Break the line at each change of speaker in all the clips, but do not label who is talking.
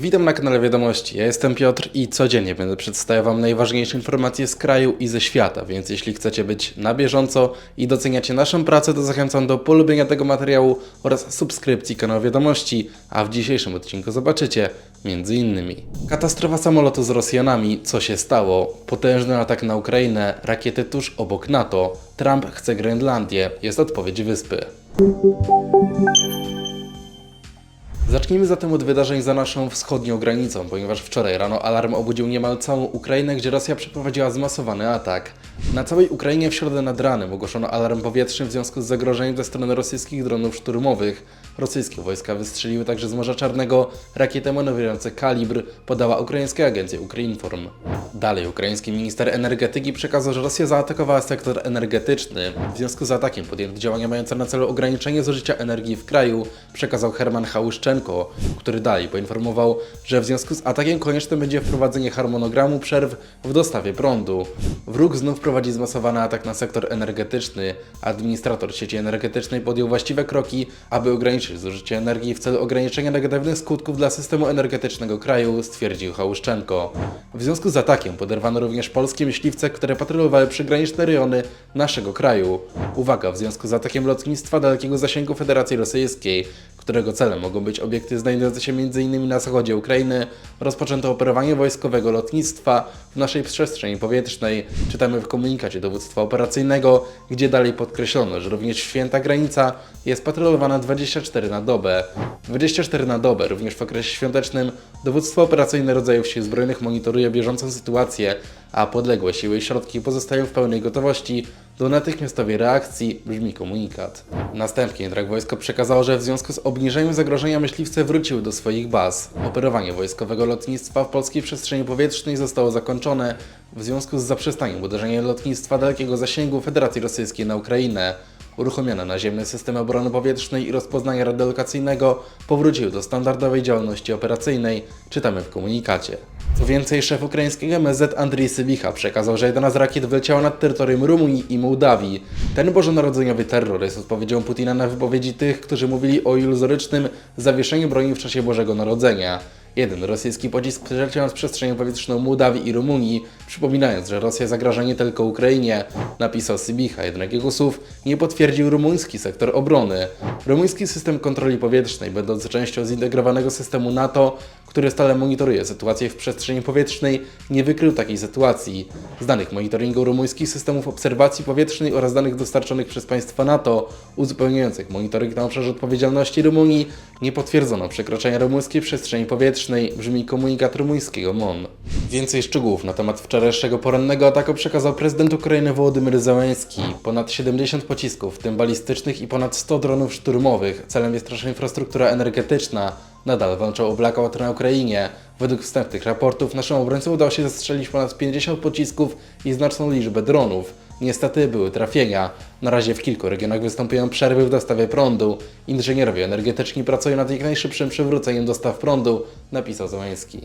Witam na kanale Wiadomości. Ja jestem Piotr i codziennie będę przedstawiał Wam najważniejsze informacje z kraju i ze świata, więc jeśli chcecie być na bieżąco i doceniacie naszą pracę, to zachęcam do polubienia tego materiału oraz subskrypcji kanału Wiadomości, a w dzisiejszym odcinku zobaczycie innymi katastrofa samolotu z Rosjanami, co się stało, potężny atak na Ukrainę, rakiety tuż obok NATO, Trump chce Grenlandię, jest odpowiedź wyspy. Zacznijmy zatem od wydarzeń za naszą wschodnią granicą, ponieważ wczoraj rano alarm obudził niemal całą Ukrainę, gdzie Rosja przeprowadziła zmasowany atak. Na całej Ukrainie w środę nad ranem ogłoszono alarm powietrzny w związku z zagrożeniem ze strony rosyjskich dronów szturmowych. Rosyjskie wojska wystrzeliły także z Morza Czarnego rakiety manewrujące kalibr, podała ukraińska agencja Ukrinform. Dalej ukraiński minister energetyki przekazał, że Rosja zaatakowała sektor energetyczny. W związku z atakiem podjęto działania mające na celu ograniczenie zużycia energii w kraju, przekazał Herman Hałuszczenko, który dalej poinformował, że w związku z atakiem konieczne będzie wprowadzenie harmonogramu przerw w dostawie prądu. Wróg znów prowadzi zmasowany atak na sektor energetyczny. Administrator sieci energetycznej podjął właściwe kroki, aby ograniczyć zużycie energii w celu ograniczenia negatywnych skutków dla systemu energetycznego kraju, stwierdził Hałuszczenko. W związku z atakiem poderwano również polskie myśliwce, które patrolowały przygraniczne rejony naszego kraju. Uwaga, w związku z atakiem lotnictwa dalekiego zasięgu Federacji Rosyjskiej, którego celem mogą być obiekty znajdujące się m.in. na zachodzie Ukrainy, rozpoczęto operowanie wojskowego lotnictwa w naszej przestrzeni powietrznej. Czytamy w komunikacie dowództwa operacyjnego, gdzie dalej podkreślono, że również święta granica jest patrolowana 24 na dobę. 24 na dobę, również w okresie świątecznym, dowództwo operacyjne rodzajów sił zbrojnych monitoruje bieżącą sytuację, a podległe siły i środki pozostają w pełnej gotowości do natychmiastowej reakcji, brzmi komunikat. Następnie Drak Wojsko przekazało, że w związku z obniżeniem zagrożenia myśliwce wróciły do swoich baz. Operowanie wojskowego lotnictwa w polskiej przestrzeni powietrznej zostało zakończone w związku z zaprzestaniem uderzenia lotnictwa dalekiego zasięgu Federacji Rosyjskiej na Ukrainę. Uruchomione naziemne systemy obrony powietrznej i rozpoznania radiolokacyjnego powróciły do standardowej działalności operacyjnej, czytamy w komunikacie. Co więcej, szef ukraińskiego MSZ Andrii Sybicha przekazał, że jedna z rakiet wyleciała nad terytorium Rumunii i Mołdawii. Ten bożonarodzeniowy terror jest odpowiedzią Putina na wypowiedzi tych, którzy mówili o iluzorycznym zawieszeniu broni w czasie Bożego Narodzenia. Jeden rosyjski pocisk przeleciał nad przestrzenią powietrzną Mołdawii i Rumunii, przypominając, że Rosja zagraża nie tylko Ukrainie, napisał Sybicha, jednak jego słów nie potwierdził rumuński sektor obrony. Rumuński system kontroli powietrznej, będący częścią zintegrowanego systemu NATO, który stale monitoruje sytuację w przestrzeni powietrznej, nie wykrył takiej sytuacji. Z danych monitoringu rumuńskich systemów obserwacji powietrznej oraz danych dostarczonych przez państwa NATO, uzupełniających monitoring na obszarze odpowiedzialności Rumunii, nie potwierdzono przekroczenia rumuńskiej przestrzeni powietrznej, brzmi komunikat rumuńskiego MON. Więcej szczegółów na temat wczorajszego porannego ataku przekazał prezydent Ukrainy Wołodymyr Zełenski. Ponad 70 pocisków, w tym balistycznych i ponad 100 dronów szturmowych. Celem jest też infrastruktura energetyczna. Nadal walczą o blackout na Ukrainie. Według wstępnych raportów naszym obrońcom udało się zastrzelić ponad 50 pocisków i znaczną liczbę dronów. Niestety były trafienia. Na razie w kilku regionach występują przerwy w dostawie prądu. Inżynierowie energetyczni pracują nad jak najszybszym przywróceniem dostaw prądu, napisał Załęski.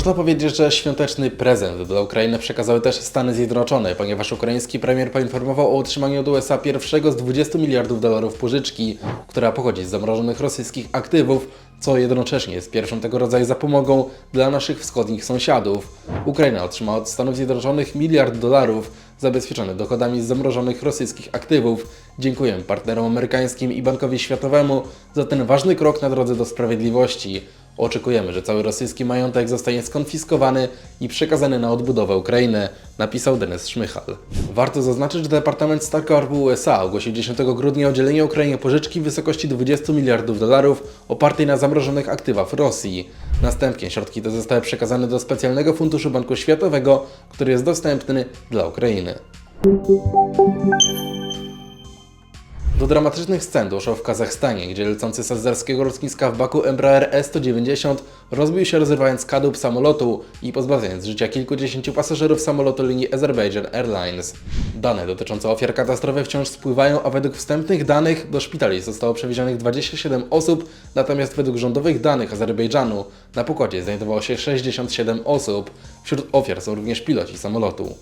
Można powiedzieć, że świąteczny prezent dla Ukrainy przekazały też Stany Zjednoczone, ponieważ ukraiński premier poinformował o otrzymaniu od USA pierwszego z 20 miliardów dolarów pożyczki, która pochodzi z zamrożonych rosyjskich aktywów, co jednocześnie jest pierwszą tego rodzaju zapomogą dla naszych wschodnich sąsiadów. Ukraina otrzymała od Stanów Zjednoczonych miliard dolarów zabezpieczony dochodami z zamrożonych rosyjskich aktywów. Dziękujemy partnerom amerykańskim i Bankowi Światowemu za ten ważny krok na drodze do sprawiedliwości. Oczekujemy, że cały rosyjski majątek zostanie skonfiskowany i przekazany na odbudowę Ukrainy, napisał Denis Szmychal. Warto zaznaczyć, że Departament Star Korpu USA ogłosił 10 grudnia udzielenie Ukrainie pożyczki w wysokości 20 miliardów dolarów opartej na zamrożonych aktywach Rosji. Następnie środki te zostały przekazane do specjalnego funduszu Banku Światowego, który jest dostępny dla Ukrainy. Do dramatycznych scen doszło w Kazachstanie, gdzie lecący z azerskiego lotniska w Baku Embraer E-190 rozbił się rozrywając kadłub samolotu i pozbawiając życia kilkudziesięciu pasażerów samolotu linii Azerbaijan Airlines. Dane dotyczące ofiar katastrofy wciąż spływają, a według wstępnych danych do szpitali zostało przewiezionych 27 osób, natomiast według rządowych danych Azerbejdżanu na pokładzie znajdowało się 67 osób. Wśród ofiar są również piloci samolotu.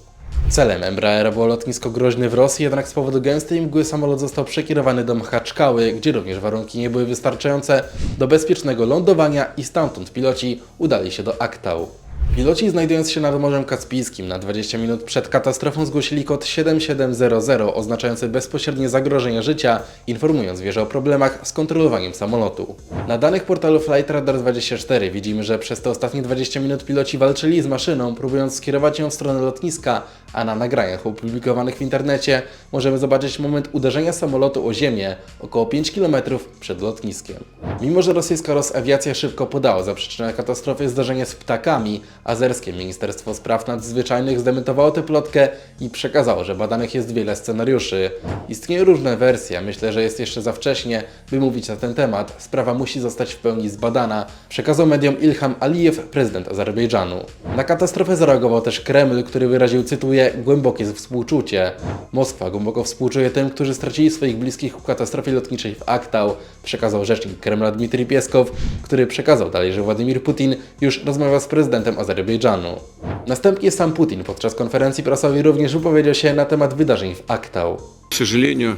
Celem Embraera było lotnisko Groźny w Rosji, jednak z powodu gęstej mgły samolot został przekierowany do Mchaczkały, gdzie również warunki nie były wystarczające do bezpiecznego lądowania i stamtąd piloci udali się do Aktau. Piloci znajdując się nad Morzem Kaspijskim na 20 minut przed katastrofą zgłosili kod 7700 oznaczający bezpośrednie zagrożenie życia, informując wieżę o problemach z kontrolowaniem samolotu. Na danych portalu Flightradar24 widzimy, że przez te ostatnie 20 minut piloci walczyli z maszyną, próbując skierować ją w stronę lotniska, a na nagraniach opublikowanych w internecie możemy zobaczyć moment uderzenia samolotu o ziemię około 5 km przed lotniskiem. Mimo, że rosyjska Rosawiacja szybko podała za przyczynę katastrofy zdarzenie z ptakami, azerskie Ministerstwo Spraw Nadzwyczajnych zdementowało tę plotkę i przekazało, że badanych jest wiele scenariuszy. Istnieją różne wersje, myślę, że jest jeszcze za wcześnie, by mówić na ten temat. Sprawa musi zostać w pełni zbadana, przekazał mediom Ilham Alijew, prezydent Azerbejdżanu. Na katastrofę zareagował też Kreml, który wyraził, cytuję, głębokie współczucie. Moskwa głęboko współczuje tym, którzy stracili swoich bliskich w katastrofie lotniczej w Aktau, przekazał rzecznik Kremla Dmitrij Pieskow, który przekazał dalej, że Władimir Putin już rozmawia z prezydentem Azerbejdżanu. Następnie sam Putin podczas konferencji prasowej również wypowiedział się na temat wydarzeń w Aktau.
К сожалению,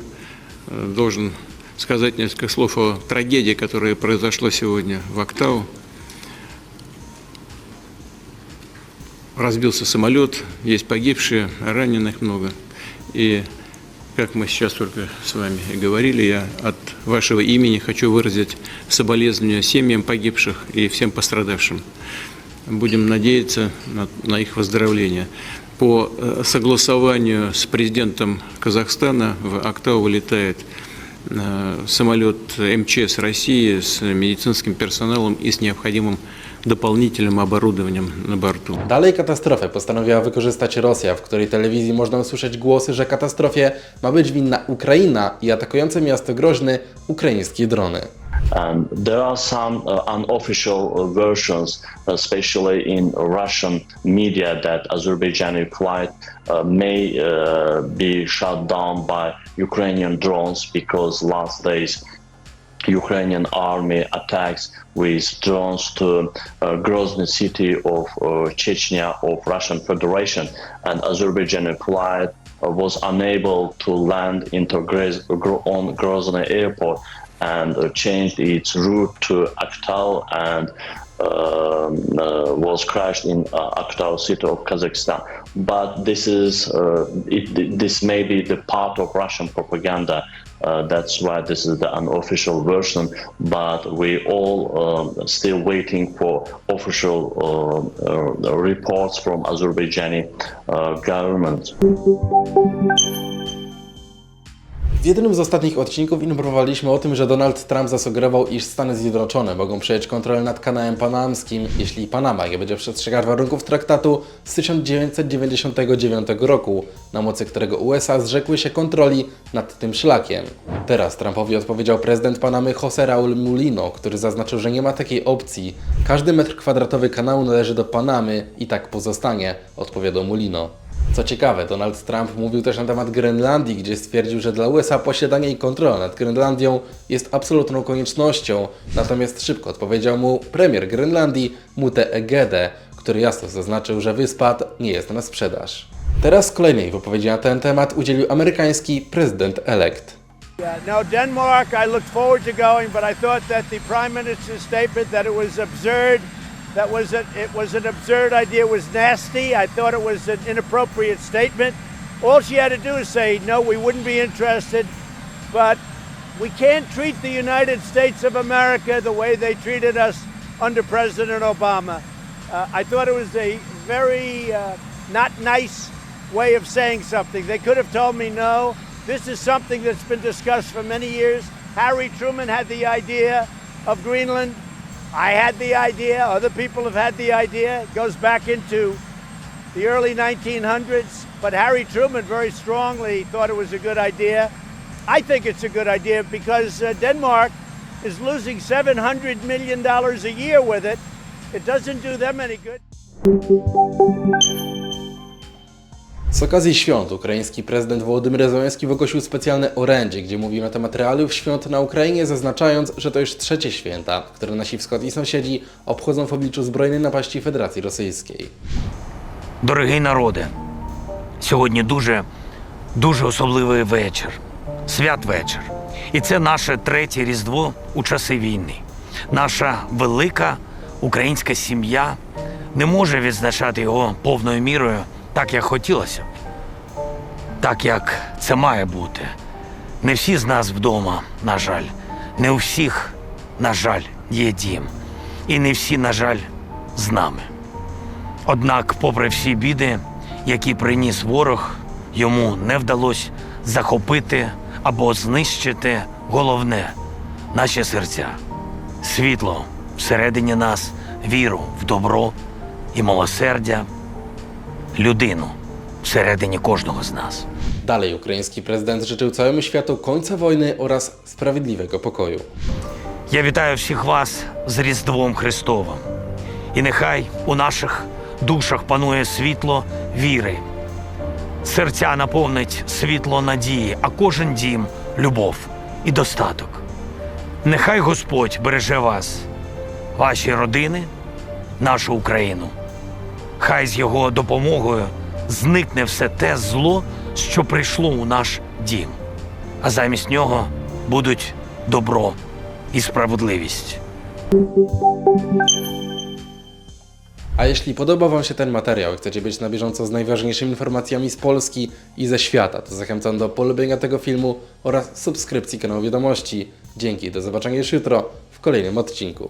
э, должен сказать несколько слов о трагедии, которая произошла сегодня в Актау. Разбился самолет, есть погибшие, раненых много. И, как мы сейчас только с вами и говорили, я от вашего имени хочу выразить соболезнования семьям погибших и всем пострадавшим. Будем надеяться на, на их выздоровление. По э, согласованию с президентом Казахстана в Актау вылетает э, самолет МЧС России с медицинским персоналом и с необходимым дополнительным оборудованием на борту.
Dalej katastrofę postanowiła wykorzystać Rosja, w której telewizji można usłyszeć głosy, że katastrofie ma być winna Ukraina i atakujące miasto Groźny ukraińskie drony.
And there are some uh, unofficial uh, versions, especially in Russian media, that Azerbaijani flight uh, may uh, be shot down by Ukrainian drones because last days Ukrainian army attacks with drones to uh, Grozny city of uh, Chechnya of Russian Federation, and Azerbaijani flight uh, was unable to land into Grez- on Grozny airport and changed its route to Aktau and was crashed in uh, Aktau city of Kazakhstan. But this is uh, it, this may be the part of Russian propaganda. Uh, that's why this is the unofficial version. But we all um, still waiting for official uh, uh, reports from Azerbaijani uh, government.
W jednym z ostatnich odcinków informowaliśmy o tym, że Donald Trump zasugerował, iż Stany Zjednoczone mogą przejąć kontrolę nad kanałem panamskim, jeśli Panama nie będzie przestrzegać warunków traktatu z 1999 roku, na mocy którego USA zrzekły się kontroli nad tym szlakiem. Teraz Trumpowi odpowiedział prezydent Panamy José Raúl Mulino, który zaznaczył, że nie ma takiej opcji. Każdy metr kwadratowy kanału należy do Panamy i tak pozostanie, odpowiadał Mulino. Co ciekawe, Donald Trump mówił też na temat Grenlandii, gdzie stwierdził, że dla USA posiadanie i kontrola nad Grenlandią jest absolutną koniecznością. Natomiast szybko odpowiedział mu premier Grenlandii Mute Egede, który jasno zaznaczył, że wyspa nie jest na sprzedaż. Teraz kolejnej wypowiedzi na ten temat udzielił amerykański prezydent elekt.
Yeah, no, Denmark, I looked forward to going, but I thought that the Prime Minister's statement that it was absurd, that was a, it was an absurd idea, It was nasty. I thought it was an inappropriate statement. All she had to do is say, no, we wouldn't be interested, but we can't treat the United States of America the way they treated us under President Obama. Uh, I thought it was a very uh, not nice way of saying something. They could have told me no. This is something that's been discussed for many years. Harry Truman had the idea of Greenland. I had the idea. Other people have had the idea. It goes back into the early 1900s. But Harry Truman very strongly thought it was a good idea. I think it's a good idea because uh, Denmark is losing $700 million a year with it. It doesn't do them any good.
Z okazji świąt ukraiński prezydent Wołodymyr Zełenski wygłosił specjalne orędzie, gdzie mówił na temat realiów świąt na Ukrainie, zaznaczając, że to już trzecie święta, które nasi wschodni sąsiedzi obchodzą w obliczu zbrojnej napaści Federacji Rosyjskiej.
Дорогий народе, Сьогодні дуже, дуже особливий вечір, святвечір. І це наше третє Різдво у часи війни. Наша велика українська сім'я не може відзначати його повною мірою так, як хотілося б, так як це має бути. Не всі з нас вдома, на жаль. Не у всіх, на жаль, є дім. І не всі, на жаль, з нами. Однак, попри всі біди, які приніс ворог, йому не вдалося захопити або знищити головне наші серця, світло всередині нас, віру в добро і милосердя, людину всередині кожного з нас.
Dalej ukraiński prezydent życzył całemu światu końca wojny oraz sprawiedliwego pokoju.
Я вітаю всіх вас з Різдвом Христовим. І нехай у наших душах панує світло віри. Серця наповнить світло надії, а кожен дім любов і достаток. Нехай Господь береже вас, ваші родини, нашу Україну. Хай з його допомогою зникне все те зло, що прийшло у наш дім, а замість нього будуть добро i sprawiedliwość.
A jeśli podoba Wam się ten materiał i chcecie być na bieżąco z najważniejszymi informacjami z Polski i ze świata, to zachęcam do polubienia tego filmu oraz subskrypcji kanału Wiadomości. Dzięki, do zobaczenia już jutro w kolejnym odcinku.